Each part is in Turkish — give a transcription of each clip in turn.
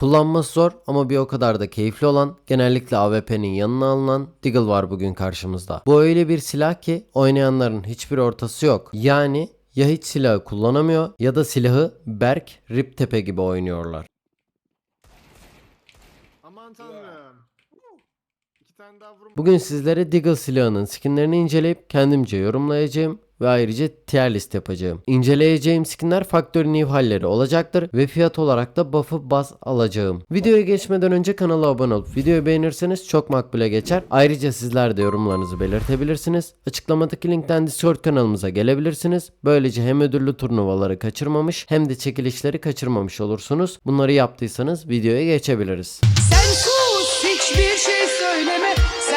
Kullanması zor ama bir o kadar da keyifli olan, genellikle AWP'nin yanına alınan Deagle var bugün karşımızda. Bu öyle bir silah ki oynayanların hiçbir ortası yok. Yani ya hiç silahı kullanamıyor ya da silahı Berk, Riptepe gibi oynuyorlar. Aman tanrım. Bugün sizlere Deagle silahının skinlerini inceleyip kendimce yorumlayacağım ve ayrıca tier list yapacağım. İnceleyeceğim skinler Factory New halleri olacaktır ve fiyat olarak da buff'ı baz alacağım. Videoya geçmeden önce kanala abone olup videoyu beğenirseniz çok makbule geçer. Ayrıca sizler de yorumlarınızı belirtebilirsiniz. Açıklamadaki linkten Discord kanalımıza gelebilirsiniz. Böylece hem ödüllü turnuvaları kaçırmamış hem de çekilişleri kaçırmamış olursunuz. Bunları yaptıysanız videoya geçebiliriz. Sen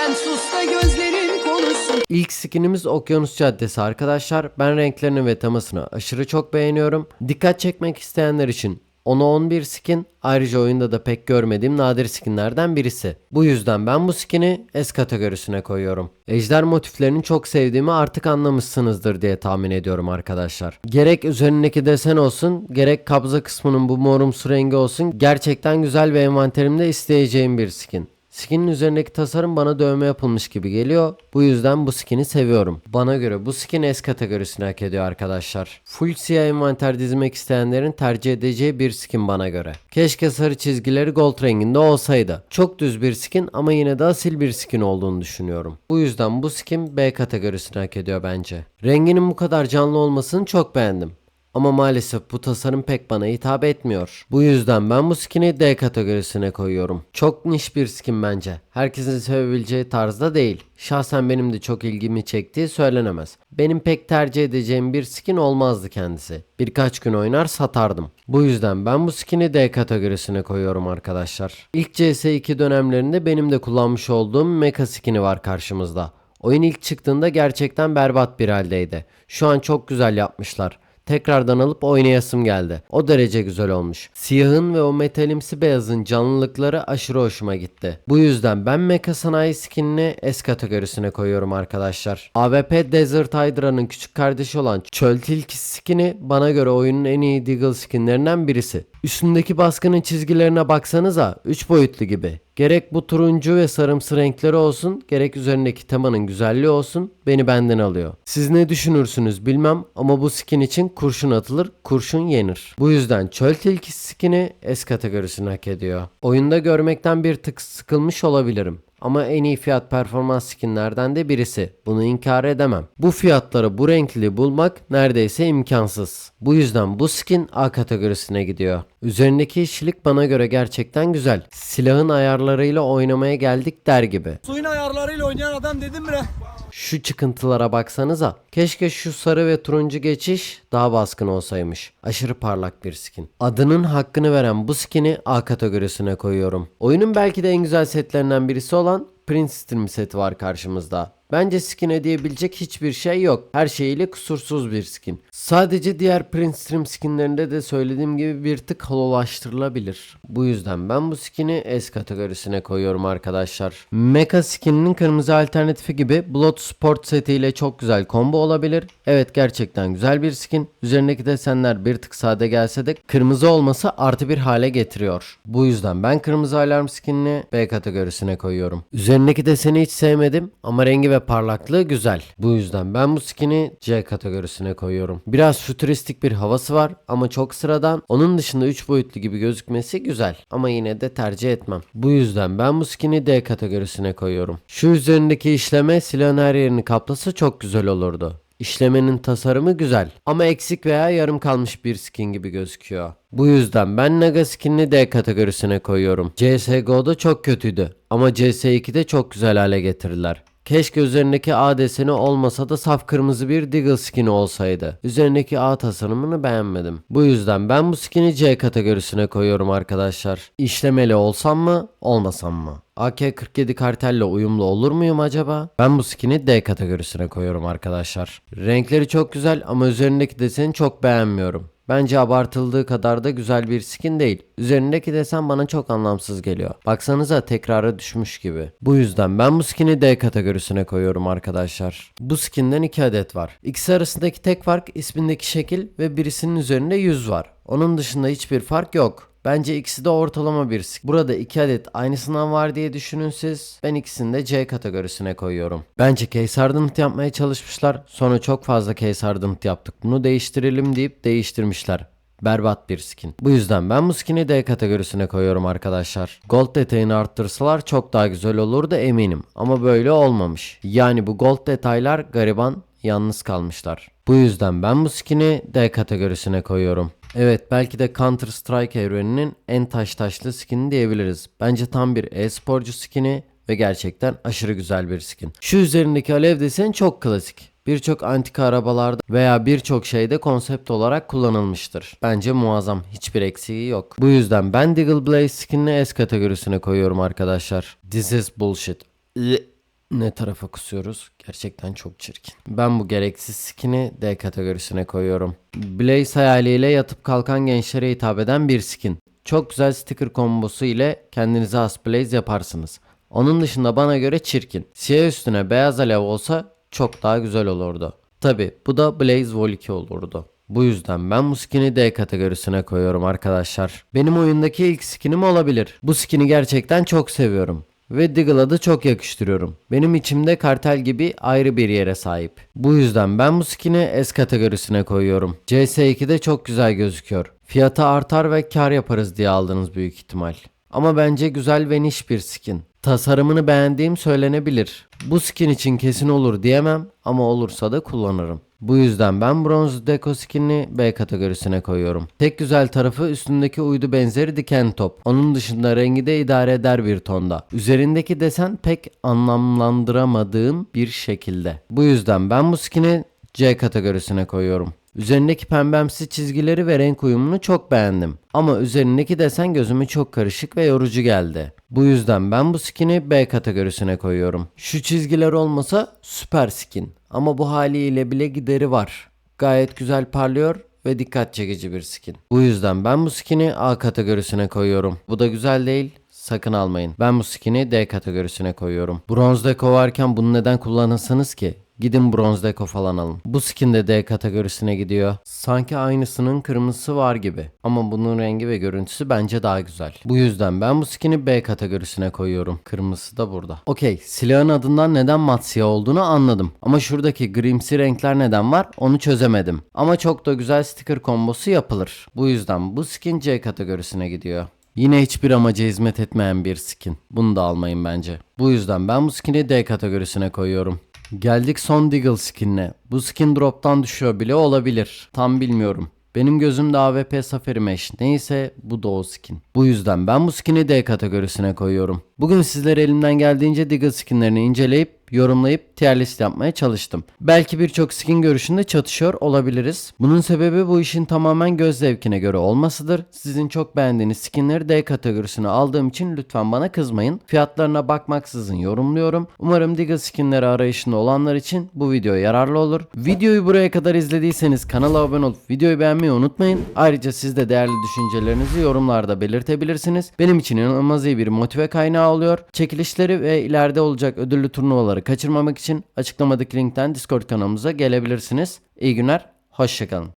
Sen sus da gözlerin konuşsun İlk skinimiz Okyanus Caddesi arkadaşlar. Ben renklerini ve temasını aşırı çok beğeniyorum. Dikkat çekmek isteyenler için 10'a 11 skin. Ayrıca oyunda da pek görmediğim nadir skinlerden birisi. Bu yüzden ben bu skini S kategorisine koyuyorum. Ejder motiflerini çok sevdiğimi artık anlamışsınızdır diye tahmin ediyorum arkadaşlar. Gerek üzerindeki desen olsun, gerek kabza kısmının bu morumsu rengi olsun gerçekten güzel ve envanterimde isteyeceğim bir skin. Skinin üzerindeki tasarım bana dövme yapılmış gibi geliyor. Bu yüzden bu skin'i seviyorum. Bana göre bu skin S kategorisini hak ediyor arkadaşlar. Full siyah envanter dizmek isteyenlerin tercih edeceği bir skin bana göre. Keşke sarı çizgileri gold renginde olsaydı. Çok düz bir skin ama yine de asil bir skin olduğunu düşünüyorum. Bu yüzden bu skin B kategorisini hak ediyor bence. Renginin bu kadar canlı olmasını çok beğendim. Ama maalesef bu tasarım pek bana hitap etmiyor. Bu yüzden ben bu skin'i D kategorisine koyuyorum. Çok niş bir skin bence. Herkesin sevebileceği tarzda değil. Şahsen benim de çok ilgimi çektiği söylenemez. Benim pek tercih edeceğim bir skin olmazdı kendisi. Birkaç gün oynar satardım. Bu yüzden ben bu skin'i D kategorisine koyuyorum arkadaşlar. İlk CS2 dönemlerinde benim de kullanmış olduğum mecha skin'i var karşımızda. Oyun ilk çıktığında gerçekten berbat bir haldeydi. Şu an çok güzel yapmışlar. Tekrardan alıp oynayasım geldi. O derece güzel olmuş. Siyahın ve o metalimsi beyazın canlılıkları aşırı hoşuma gitti. Bu yüzden ben Mecha Sanayi skinini S kategorisine koyuyorum arkadaşlar. AWP Desert Hydra'nın küçük kardeşi olan Çöl Tilkisi skini bana göre oyunun en iyi Deagle skinlerinden birisi. Üstündeki baskının çizgilerine baksanıza 3 boyutlu gibi. Gerek bu turuncu ve sarımsı renkleri olsun, gerek üzerindeki temanın güzelliği olsun beni benden alıyor. Siz ne düşünürsünüz bilmem ama bu skin için kurşun atılır, kurşun yenir. Bu yüzden çöl tilkisi skini S kategorisini hak ediyor. Oyunda görmekten bir tık sıkılmış olabilirim. Ama en iyi fiyat performans skinlerden de birisi. Bunu inkar edemem. Bu fiyatları bu renkliliği bulmak neredeyse imkansız. Bu yüzden bu skin A kategorisine gidiyor. Üzerindeki işçilik bana göre gerçekten güzel. Silahın ayarlarıyla oynamaya geldik der gibi. Suyun ayarlarıyla oynayan adam dedim bre. Şu çıkıntılara baksanıza. Keşke şu sarı ve turuncu geçiş daha baskın olsaymış. Aşırı parlak bir skin. Adının hakkını veren bu skin'i A kategorisine koyuyorum. Oyunun belki de en güzel setlerinden birisi olan Prince Stream seti var karşımızda. Bence skin'e diyebilecek hiçbir şey yok. Her şeyiyle kusursuz bir skin. Sadece diğer Prince Stream skinlerinde de söylediğim gibi bir tık hololaştırılabilir. Bu yüzden ben bu skin'i S kategorisine koyuyorum arkadaşlar. Mecha skininin kırmızı alternatifi gibi Blood Sport setiyle çok güzel combo olabilir. Evet gerçekten güzel bir skin. Üzerindeki desenler bir tık sade gelse de kırmızı olması artı bir hale getiriyor. Bu yüzden ben kırmızı alarm skinini B kategorisine koyuyorum. Üzerindeki deseni hiç sevmedim ama rengi ve parlaklığı güzel. Bu yüzden ben bu skin'i C kategorisine koyuyorum. Biraz fütüristik bir havası var ama çok sıradan. Onun dışında 3 boyutlu gibi gözükmesi güzel ama yine de tercih etmem. Bu yüzden ben bu skin'i D kategorisine koyuyorum. Şu üzerindeki işleme silahın her yerini kaplasa çok güzel olurdu. İşlemenin tasarımı güzel ama eksik veya yarım kalmış bir skin gibi gözüküyor. Bu yüzden ben Naga skinini D kategorisine koyuyorum. CSGO'da çok kötüydü ama CS2'de çok güzel hale getirdiler. Keşke üzerindeki A deseni olmasa da saf kırmızı bir Deagle skin'i olsaydı. Üzerindeki A tasarımını beğenmedim. Bu yüzden ben bu skin'i C kategorisine koyuyorum arkadaşlar. İşlemeli olsam mı, olmasam mı? AK-47 kartelle uyumlu olur muyum acaba? Ben bu skin'i D kategorisine koyuyorum arkadaşlar. Renkleri çok güzel ama üzerindeki deseni çok beğenmiyorum. Bence abartıldığı kadar da güzel bir skin değil. Üzerindeki desen bana çok anlamsız geliyor. Baksanıza tekrara düşmüş gibi. Bu yüzden ben bu skin'i D kategorisine koyuyorum arkadaşlar. Bu skinden 2 adet var. İkisi arasındaki tek fark ismindeki şekil ve birisinin üzerinde yüz var. Onun dışında hiçbir fark yok. Bence ikisi de ortalama bir skin. Burada iki adet aynısından var diye düşünün siz. Ben ikisini de C kategorisine koyuyorum. Bence case hardened yapmaya çalışmışlar. Sonra çok fazla case hardened yaptık. Bunu değiştirelim deyip değiştirmişler. Berbat bir skin. Bu yüzden ben bu skin'i D kategorisine koyuyorum arkadaşlar. Gold detayını arttırsalar çok daha güzel olurdu eminim. Ama böyle olmamış. Yani bu gold detaylar gariban yalnız kalmışlar. Bu yüzden ben bu skin'i D kategorisine koyuyorum. Evet belki de Counter Strike evreninin en taş taşlı skin'i diyebiliriz. Bence tam bir e-sporcu skin'i ve gerçekten aşırı güzel bir skin. Şu üzerindeki alev deseni çok klasik. Birçok antika arabalarda veya birçok şeyde konsept olarak kullanılmıştır. Bence muazzam. Hiçbir eksiği yok. Bu yüzden ben Deagle Blaze skinini S kategorisine koyuyorum arkadaşlar. This is bullshit. Ne tarafa kusuyoruz? Gerçekten çok çirkin. Ben bu gereksiz skin'i D kategorisine koyuyorum. Blaze hayaliyle yatıp kalkan gençlere hitap eden bir skin. Çok güzel sticker kombosu ile kendinize has Blaze yaparsınız. Onun dışında bana göre çirkin. Siyah üstüne beyaz alev olsa çok daha güzel olurdu. Tabi bu da Blaze Vol 2 olurdu. Bu yüzden ben bu skin'i D kategorisine koyuyorum arkadaşlar. Benim oyundaki ilk skinim olabilir. Bu skin'i gerçekten çok seviyorum. Ve Diggle'a da çok yakıştırıyorum. Benim içimde kartel gibi ayrı bir yere sahip. Bu yüzden ben bu skin'i S kategorisine koyuyorum. CS2'de çok güzel gözüküyor. Fiyatı artar ve kar yaparız diye aldınız büyük ihtimal. Ama bence güzel ve niş bir skin. Tasarımını beğendiğim söylenebilir. Bu skin için kesin olur diyemem ama olursa da kullanırım. Bu yüzden ben bronz deko skinini B kategorisine koyuyorum. Tek güzel tarafı üstündeki uydu benzeri diken top. Onun dışında rengi de idare eder bir tonda. Üzerindeki desen pek anlamlandıramadığım bir şekilde. Bu yüzden ben bu skini C kategorisine koyuyorum. Üzerindeki pembemsi çizgileri ve renk uyumunu çok beğendim. Ama üzerindeki desen gözüme çok karışık ve yorucu geldi. Bu yüzden ben bu skin'i B kategorisine koyuyorum. Şu çizgiler olmasa süper skin. Ama bu haliyle bile gideri var. Gayet güzel parlıyor ve dikkat çekici bir skin. Bu yüzden ben bu skin'i A kategorisine koyuyorum. Bu da güzel değil. Sakın almayın. Ben bu skin'i D kategorisine koyuyorum. Bronz deko varken bunu neden kullanırsınız ki? Gidin bronz deko falan alın. Bu skin de D kategorisine gidiyor. Sanki aynısının kırmızısı var gibi. Ama bunun rengi ve görüntüsü bence daha güzel. Bu yüzden ben bu skin'i B kategorisine koyuyorum. Kırmızısı da burada. Okey silahın adından neden mat siyah olduğunu anladım. Ama şuradaki grimsi renkler neden var onu çözemedim. Ama çok da güzel sticker kombosu yapılır. Bu yüzden bu skin C kategorisine gidiyor. Yine hiçbir amaca hizmet etmeyen bir skin. Bunu da almayın bence. Bu yüzden ben bu skin'i D kategorisine koyuyorum. Geldik son Deagle skinine. Bu skin drop'tan düşüyor bile olabilir. Tam bilmiyorum. Benim gözümde AWP Safari Mesh neyse bu da o skin. Bu yüzden ben bu skin'i D kategorisine koyuyorum. Bugün sizlere elimden geldiğince Deagle skinlerini inceleyip yorumlayıp tier list yapmaya çalıştım. Belki birçok skin görüşünde çatışıyor olabiliriz. Bunun sebebi bu işin tamamen göz zevkine göre olmasıdır. Sizin çok beğendiğiniz skinleri D kategorisine aldığım için lütfen bana kızmayın. Fiyatlarına bakmaksızın yorumluyorum. Umarım Deagle skinleri arayışında olanlar için bu video yararlı olur. Videoyu buraya kadar izlediyseniz kanala abone olup videoyu beğenmeyi unutmayın. Ayrıca siz de değerli düşüncelerinizi yorumlarda belirtebilirsiniz. Benim için inanılmaz iyi bir motive kaynağı oluyor. Çekilişleri ve ileride olacak ödüllü turnuvaları kaçırmamak için açıklamadaki linkten Discord kanalımıza gelebilirsiniz. İyi günler, hoşçakalın.